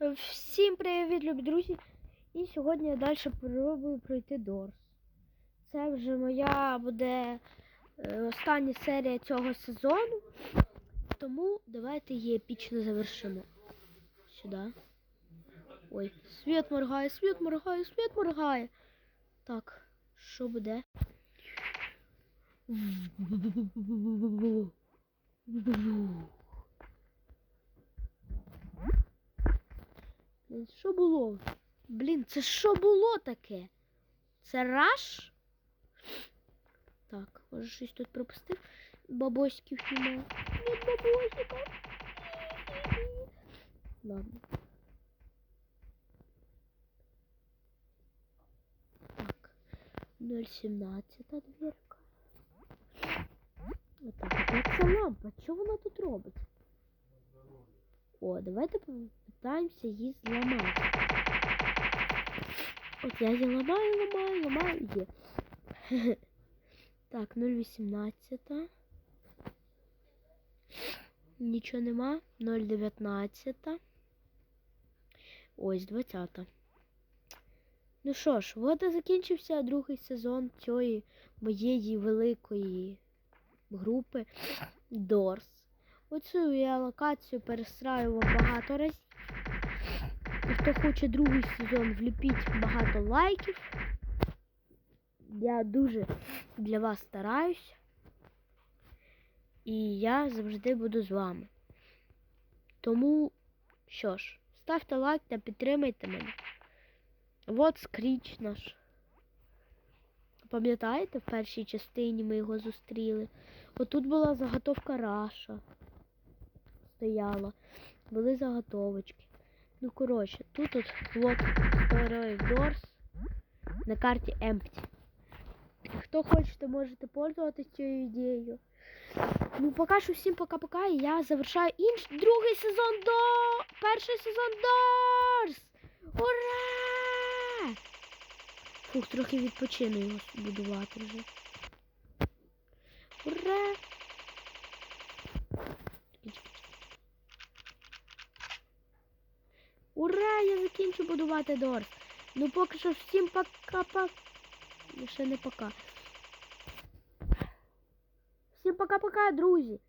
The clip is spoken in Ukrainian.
Всім привіт, любі друзі! І сьогодні я далі спробую пройти Дорс. Це вже моя буде е, остання серія цього сезону. Тому давайте її епічно завершимо. Сюди. Ой, світ моргає, світ моргає, світ моргає. Так, що буде? Що було? Блін, це що було таке? Це раш? Так, може щось тут пропустив? Бабоськів нема. Нет бабосиків. Ладно. Так. 0,17 дверка. Отак, ця лампа. Що вона тут робить? О, давайте попитаємося її зламати. От я її ламаю, ламаю, ламаю, є. Так, 0,18. Нічого нема. 0,19. Ось 20. Ну що ж, от і закінчився другий сезон цієї моєї великої групи Дорс. Оцю я локацію перестраював багато разів. І хто хоче другий сезон, вліпіть багато лайків. Я дуже для вас стараюсь. І я завжди буду з вами. Тому, що ж, ставте лайк та підтримайте мене. От скріч наш. Пам'ятаєте, в першій частині ми його зустріли. Отут була заготовка Раша. Стояла. Були заготовочки. Ну, коротше, тут от вот Story Doors на карті Empty. Хто хочете, можете пользуватися цією ідеєю. Ну, поки що всім пока-пока. І я завершаю інший другий сезон до перший сезон Doors! Ура! Фух, трохи відпочину його будувати вже. Ура! Ура! Я закінчу будувати Дорс. Ну поки що всім пока-пока. Ще не пока. Всім пока-пока, друзі.